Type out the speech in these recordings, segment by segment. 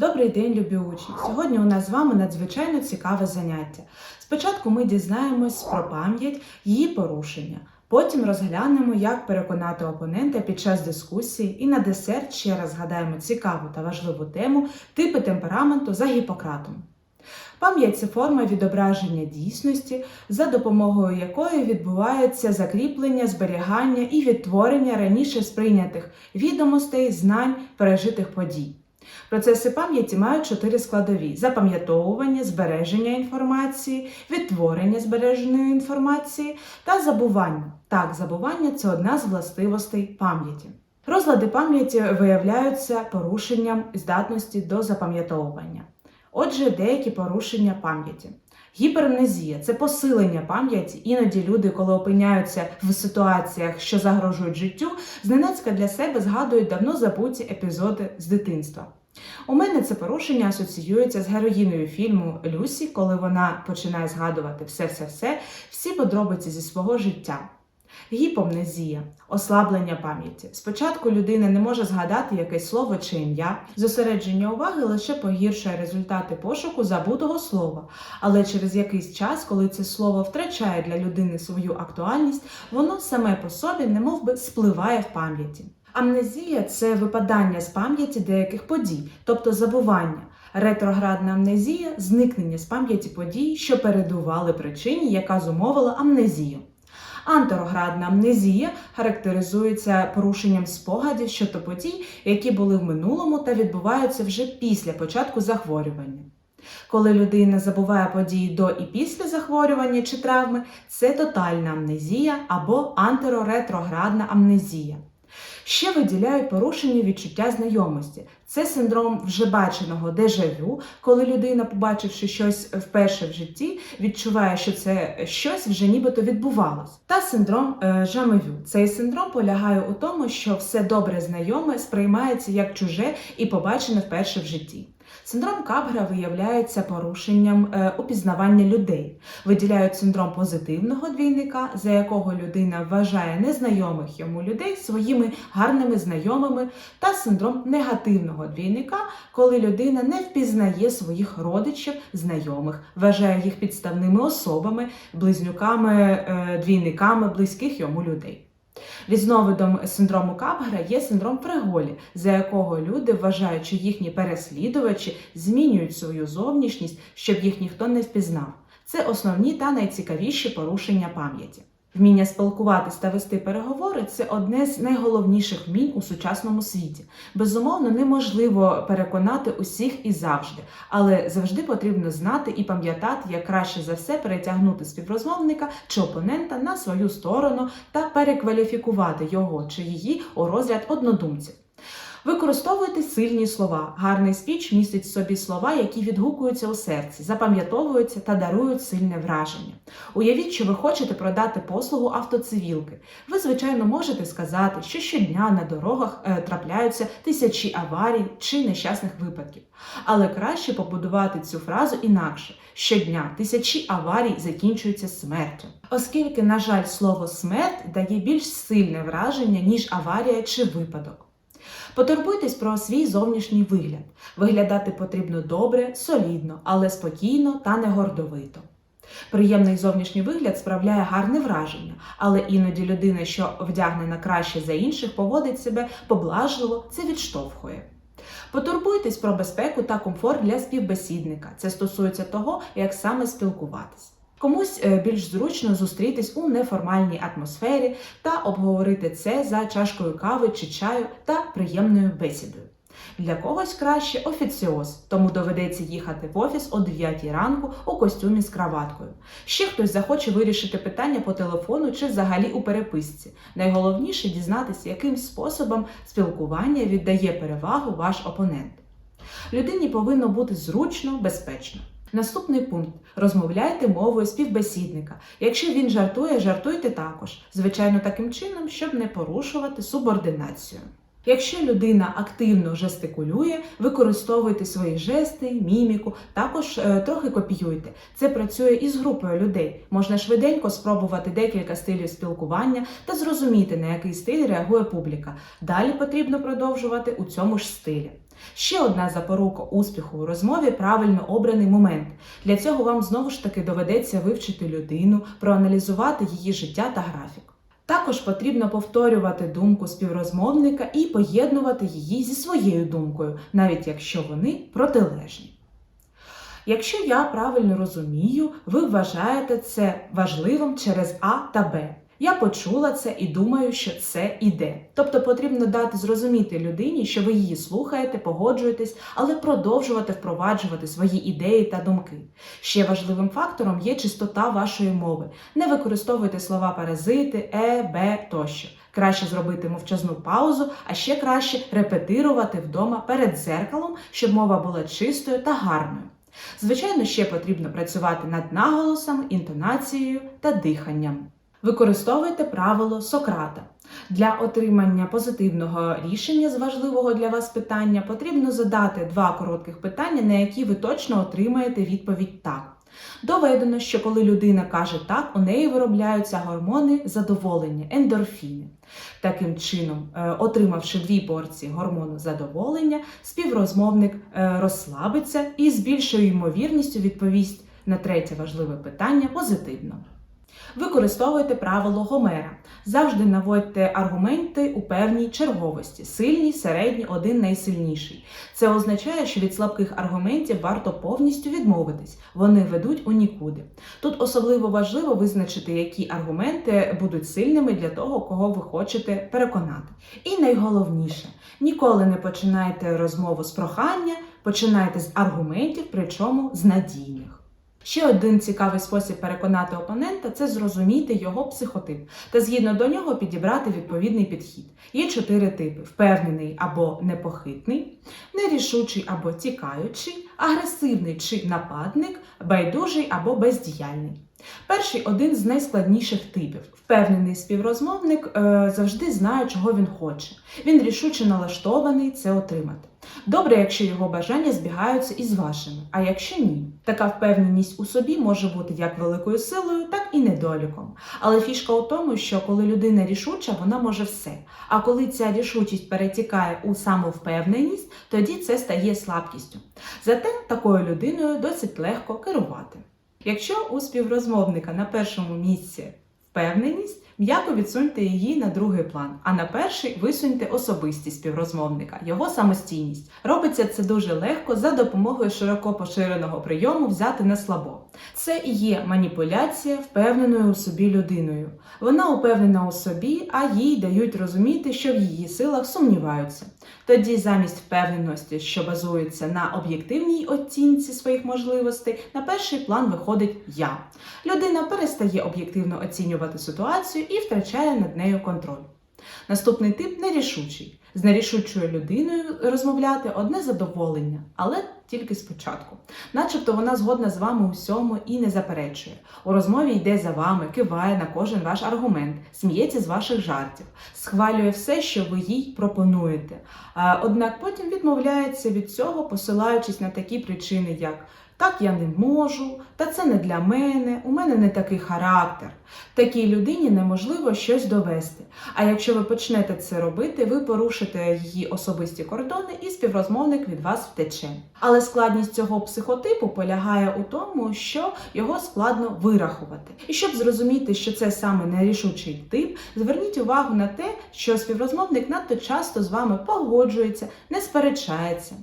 Добрий день, любі учні! Сьогодні у нас з вами надзвичайно цікаве заняття. Спочатку ми дізнаємось про пам'ять, її порушення. Потім розглянемо, як переконати опонента під час дискусії, і на десерт ще раз згадаємо цікаву та важливу тему типи темпераменту за Гіппократом. Пам'ять це форма відображення дійсності, за допомогою якої відбувається закріплення, зберігання і відтворення раніше сприйнятих відомостей, знань, пережитих подій. Процеси пам'яті мають чотири складові: запам'ятовування, збереження інформації, відтворення збереженої інформації та забування. Так, забування це одна з властивостей пам'яті. Розлади пам'яті виявляються порушенням здатності до запам'ятовування. Отже, деякі порушення пам'яті. Гіпермнезія це посилення пам'яті. Іноді люди, коли опиняються в ситуаціях, що загрожують життю, зненацька для себе згадують давно забуті епізоди з дитинства. У мене це порушення асоціюється з героїною фільму Люсі, коли вона починає згадувати все-все-все, всі подробиці зі свого життя. Гіпомнезія ослаблення пам'яті. Спочатку людина не може згадати якесь слово чи ім'я. Зосередження уваги лише погіршує результати пошуку забутого слова. Але через якийсь час, коли це слово втрачає для людини свою актуальність, воно саме по собі немов би спливає в пам'яті. Амнезія це випадання з пам'яті деяких подій, тобто забування. Ретроградна амнезія зникнення з пам'яті подій, що передували причині, яка зумовила амнезію. Антероградна амнезія характеризується порушенням спогадів щодо подій, які були в минулому та відбуваються вже після початку захворювання. Коли людина забуває події до і після захворювання чи травми, це тотальна амнезія або антероретроградна амнезія. Ще виділяють порушення відчуття знайомості. Це синдром вже баченого дежавю, коли людина, побачивши щось вперше в житті, відчуває, що це щось вже нібито відбувалось. Та синдром е, жамевю. Цей синдром полягає у тому, що все добре знайоме сприймається як чуже і побачене вперше в житті. Синдром Капгра виявляється порушенням е, упізнавання людей. Виділяють синдром позитивного двійника, за якого людина вважає незнайомих йому людей своїми гарними знайомими, та синдром негативного двійника, коли людина не впізнає своїх родичів, знайомих, вважає їх підставними особами, близнюками, е, двійниками близьких йому людей. Різновидом синдрому Капгра є синдром Фреголі, за якого люди вважають, що їхні переслідувачі змінюють свою зовнішність, щоб їх ніхто не впізнав. Це основні та найцікавіші порушення пам'яті. Вміння спілкуватись та вести переговори це одне з найголовніших вмінь у сучасному світі. Безумовно, неможливо переконати усіх і завжди, але завжди потрібно знати і пам'ятати, як краще за все перетягнути співрозмовника чи опонента на свою сторону та перекваліфікувати його чи її у розряд однодумців. Використовуйте сильні слова. Гарний спіч містить в собі слова, які відгукуються у серці, запам'ятовуються та дарують сильне враження. Уявіть, що ви хочете продати послугу автоцивілки. Ви, звичайно, можете сказати, що щодня на дорогах е, трапляються тисячі аварій чи нещасних випадків. Але краще побудувати цю фразу інакше: щодня тисячі аварій закінчуються смертю. Оскільки, на жаль, слово смерть дає більш сильне враження, ніж аварія чи випадок. Потурбуйтесь про свій зовнішній вигляд. Виглядати потрібно добре, солідно, але спокійно та не гордовито. Приємний зовнішній вигляд справляє гарне враження, але іноді людина, що вдягнена краще за інших, поводить себе поблажливо, це відштовхує. Потурбуйтесь про безпеку та комфорт для співбесідника. Це стосується того, як саме спілкуватись. Комусь е, більш зручно зустрітись у неформальній атмосфері та обговорити це за чашкою кави чи чаю та приємною бесідою. Для когось краще офіціоз, тому доведеться їхати в офіс о 9 ранку у костюмі з краваткою. Ще хтось захоче вирішити питання по телефону чи взагалі у переписці. Найголовніше дізнатися, яким способом спілкування віддає перевагу ваш опонент. Людині повинно бути зручно, безпечно. Наступний пункт: розмовляйте мовою співбесідника. Якщо він жартує, жартуйте також. Звичайно, таким чином, щоб не порушувати субординацію. Якщо людина активно жестикулює, використовуйте свої жести, міміку, також е, трохи копіюйте. Це працює із групою людей. Можна швиденько спробувати декілька стилів спілкування та зрозуміти, на який стиль реагує публіка. Далі потрібно продовжувати у цьому ж стилі. Ще одна запорука успіху у розмові правильно обраний момент. Для цього вам знову ж таки доведеться вивчити людину, проаналізувати її життя та графік. Також потрібно повторювати думку співрозмовника і поєднувати її зі своєю думкою, навіть якщо вони протилежні. Якщо я правильно розумію, ви вважаєте це важливим через А та Б. Я почула це і думаю, що це іде. Тобто потрібно дати зрозуміти людині, що ви її слухаєте, погоджуєтесь, але продовжувати впроваджувати свої ідеї та думки. Ще важливим фактором є чистота вашої мови. Не використовуйте слова паразити, е, б тощо. Краще зробити мовчазну паузу, а ще краще репетирувати вдома перед дзеркалом, щоб мова була чистою та гарною. Звичайно, ще потрібно працювати над наголосом, інтонацією та диханням. Використовуйте правило Сократа. Для отримання позитивного рішення з важливого для вас питання потрібно задати два коротких питання, на які ви точно отримаєте відповідь так. Доведено, що коли людина каже так, у неї виробляються гормони задоволення, ендорфіни. Таким чином, е, отримавши дві порції гормону задоволення, співрозмовник е, розслабиться і з більшою ймовірністю відповість на третє важливе питання позитивно. Використовуйте правило Гомера. Завжди наводьте аргументи у певній черговості: сильні, середні, один найсильніший. Це означає, що від слабких аргументів варто повністю відмовитись, вони ведуть у нікуди. Тут особливо важливо визначити, які аргументи будуть сильними для того, кого ви хочете переконати. І найголовніше, ніколи не починайте розмову з прохання, починайте з аргументів, причому з надійних. Ще один цікавий спосіб переконати опонента це зрозуміти його психотип та згідно до нього підібрати відповідний підхід. Є чотири типи: впевнений або непохитний, нерішучий або тікаючий, агресивний чи нападник, байдужий або бездіяльний. Перший один з найскладніших типів. Впевнений співрозмовник е, завжди знає, чого він хоче. Він рішуче налаштований це отримати. Добре, якщо його бажання збігаються із вашими, а якщо ні, така впевненість у собі може бути як великою силою, так і недоліком. Але фішка у тому, що коли людина рішуча, вона може все. А коли ця рішучість перетікає у самовпевненість, тоді це стає слабкістю. Зате такою людиною досить легко керувати. Якщо у співрозмовника на першому місці впевненість, м'яко відсуньте її на другий план, а на перший висуньте особистість співрозмовника, його самостійність. Робиться це дуже легко за допомогою широко поширеного прийому взяти на слабо. Це і є маніпуляція впевненою у собі людиною. Вона упевнена у собі, а їй дають розуміти, що в її силах сумніваються. Тоді замість впевненості, що базується на об'єктивній оцінці своїх можливостей, на перший план виходить я. Людина перестає об'єктивно оцінювати ситуацію і втрачає над нею контроль. Наступний тип нерішучий. З нерішучою людиною розмовляти одне задоволення, але тільки спочатку. Начебто вона згодна з вами у всьому і не заперечує. У розмові йде за вами, киває на кожен ваш аргумент, сміється з ваших жартів, схвалює все, що ви їй пропонуєте. Однак потім відмовляється від цього, посилаючись на такі причини, як так я не можу, та це не для мене, у мене не такий характер. Такій людині неможливо щось довести. А якщо ви почнете це робити, ви порушите її особисті кордони, і співрозмовник від вас втече. Але складність цього психотипу полягає у тому, що його складно вирахувати. І щоб зрозуміти, що це саме нерішучий тип, зверніть увагу на те, що співрозмовник надто часто з вами погоджується, не сперечається.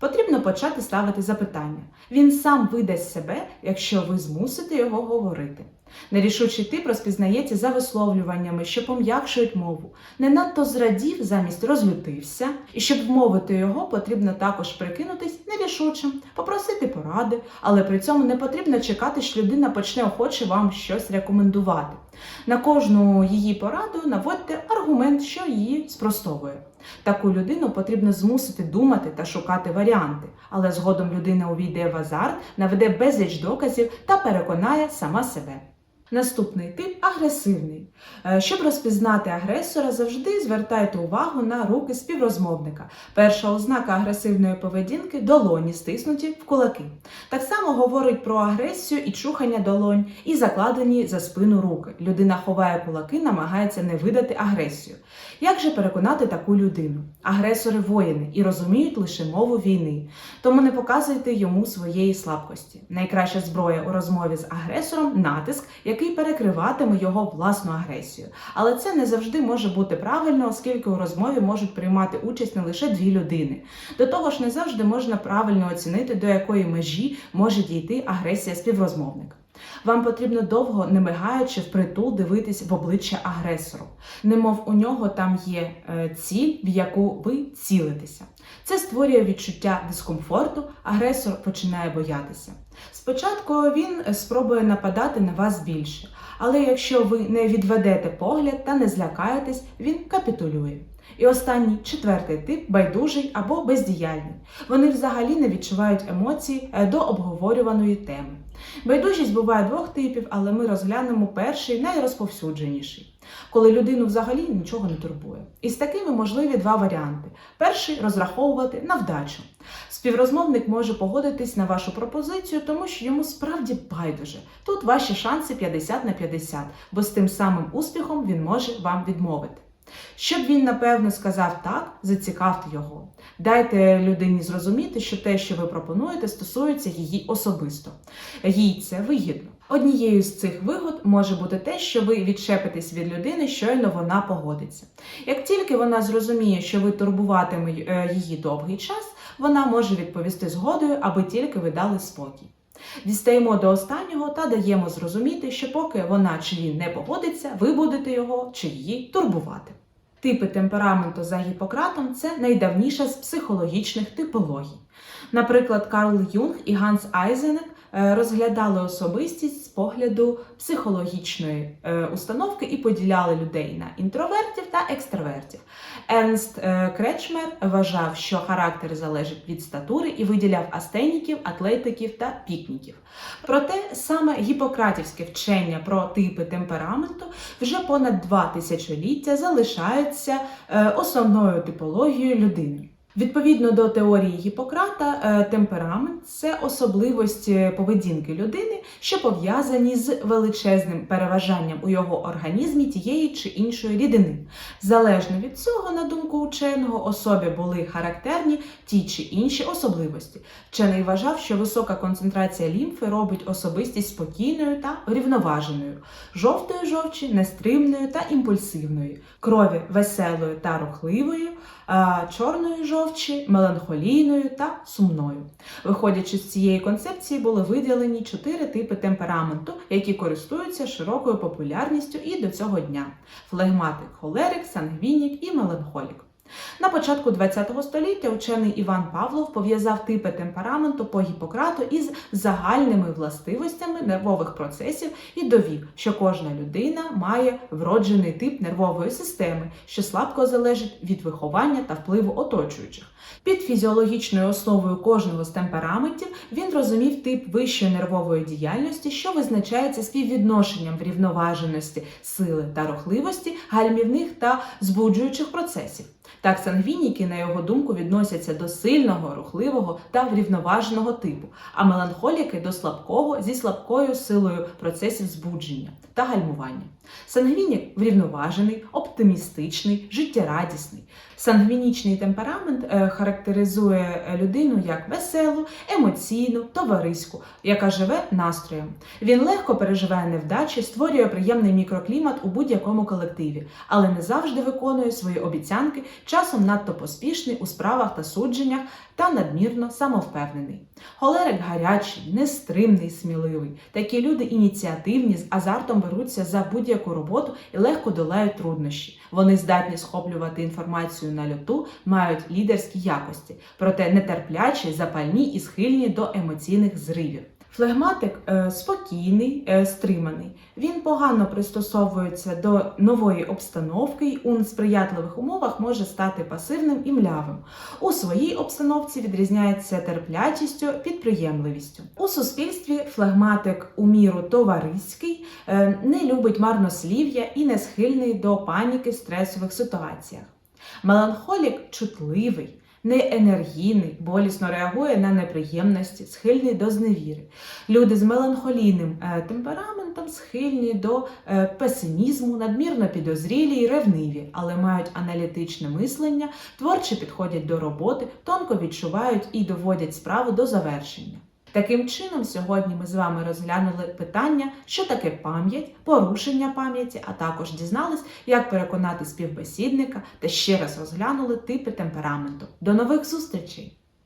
Потрібно почати ставити запитання. Він сам видасть себе, якщо ви змусите його говорити. Нерішучий тип розпізнається за висловлюваннями, що пом'якшують мову. Не надто зрадів, замість розлютився, і щоб вмовити його, потрібно також прикинутись нерішучим, попросити поради, але при цьому не потрібно чекати, що людина почне охоче вам щось рекомендувати. На кожну її пораду наводьте аргумент, що її спростовує. Таку людину потрібно змусити думати та шукати варіанти, але згодом людина увійде в азарт, наведе безліч доказів та переконає сама себе. Наступний тип агресивний. Е, Щоб розпізнати агресора, завжди звертайте увагу на руки співрозмовника. Перша ознака агресивної поведінки долоні стиснуті в кулаки. Так само говорить про агресію і чухання долонь, і закладені за спину руки. Людина ховає кулаки, намагається не видати агресію. Як же переконати таку людину? Агресори воїни і розуміють лише мову війни, тому не показуйте йому своєї слабкості. Найкраща зброя у розмові з агресором натиск, який перекриватиме його власну агресію. Але це не завжди може бути правильно, оскільки у розмові можуть приймати участь не лише дві людини. До того ж, не завжди можна правильно оцінити, до якої межі може дійти агресія співрозмовника. Вам потрібно довго, не мигаючи, впритул дивитись в обличчя агресору, немов у нього там є е, ціль, в яку ви цілитеся. Це створює відчуття дискомфорту, агресор починає боятися. Спочатку він спробує нападати на вас більше, але якщо ви не відведете погляд та не злякаєтесь, він капітулює. І останній четвертий тип байдужий або бездіяльний. Вони взагалі не відчувають емоцій е, до обговорюваної теми. Байдужість буває двох типів, але ми розглянемо перший найрозповсюдженіший, коли людину взагалі нічого не турбує. І з такими можливі два варіанти: перший розраховувати на вдачу. Співрозмовник може погодитись на вашу пропозицію, тому що йому справді байдуже. Тут ваші шанси 50 на 50, бо з тим самим успіхом він може вам відмовити. Щоб він напевно сказав так, зацікавте його. Дайте людині зрозуміти, що те, що ви пропонуєте, стосується її особисто. Їй це вигідно. Однією з цих вигод може бути те, що ви відчепитесь від людини, щойно вона погодиться. Як тільки вона зрозуміє, що ви турбуватиме е, її довгий час, вона може відповісти згодою, аби тільки ви дали спокій. Дістаємо до останнього та даємо зрозуміти, що поки вона чи він не погодиться, ви будете його чи її турбувати. Типи темпераменту за Гіппократом це найдавніша з психологічних типологій. Наприклад, Карл Юнг і Ганс Айзенек розглядали особистість з погляду психологічної е, установки і поділяли людей на інтровертів та екстравертів. Ернст е, Кречмер вважав, що характер залежить від статури і виділяв астеніків, атлетиків та пікніків. Проте саме гіппократівське вчення про типи темпераменту вже понад два тисячоліття залишається е, основною типологією людини. Відповідно до теорії Гіппократа, е, темперамент це особливості поведінки людини, що пов'язані з величезним переважанням у його організмі тієї чи іншої рідини. Залежно від цього, на думку ученого, особі були характерні ті чи інші особливості. Вчений вважав, що висока концентрація лімфи робить особистість спокійною та врівноваженою, жовтою жовчі, нестримною та імпульсивною, крові веселою та рухливою, а чорної жовчі, меланхолійною та сумною. Виходячи з цієї концепції, були виділені чотири типи темпераменту, які користуються широкою популярністю і до цього дня: флегматик, холерик, сангвінік і меланхолік. На початку ХХ століття учений Іван Павлов пов'язав типи темпераменту по Гіппократу із загальними властивостями нервових процесів і довів, що кожна людина має вроджений тип нервової системи, що слабко залежить від виховання та впливу оточуючих. Під фізіологічною основою кожного з темпераментів він розумів тип вищої нервової діяльності, що визначається співвідношенням врівноваженості, сили та рухливості, гальмівних та збуджуючих процесів. Так, сангвініки, на його думку, відносяться до сильного, рухливого та врівноваженого типу, а меланхоліки до слабкого зі слабкою силою процесів збудження та гальмування. Сангвінік врівноважений, оптимістичний, життєрадісний. Сангвінічний темперамент е, характеризує людину як веселу, емоційну, товариську, яка живе настроєм. Він легко переживає невдачі, створює приємний мікроклімат у будь-якому колективі, але не завжди виконує свої обіцянки, часом надто поспішний у справах та судженнях та надмірно самовпевнений. Холерик гарячий, нестримний, сміливий. Такі люди ініціативні, з азартом беруться за будь-яку роботу і легко долають труднощі. Вони здатні схоплювати інформацію на льоту, мають лідерські якості, проте нетерплячі, запальні і схильні до емоційних зривів. Флегматик е, спокійний, е, стриманий. Він погано пристосовується до нової обстановки і у несприятливих умовах може стати пасивним і млявим. У своїй обстановці відрізняється терплячістю, підприємливістю. У суспільстві флегматик у міру товариський, е, не любить марнослів'я і не схильний до паніки в стресових ситуаціях. Меланхолік чутливий, неенергійний, болісно реагує на неприємності, схильний до зневіри. Люди з меланхолійним е, темпераментом схильні до е, песимізму, надмірно підозрілі і ревниві, але мають аналітичне мислення, творче підходять до роботи, тонко відчувають і доводять справу до завершення. Таким чином, сьогодні ми з вами розглянули питання, що таке пам'ять, порушення пам'яті, а також дізнались, як переконати співбесідника та ще раз розглянули типи темпераменту. До нових зустрічей!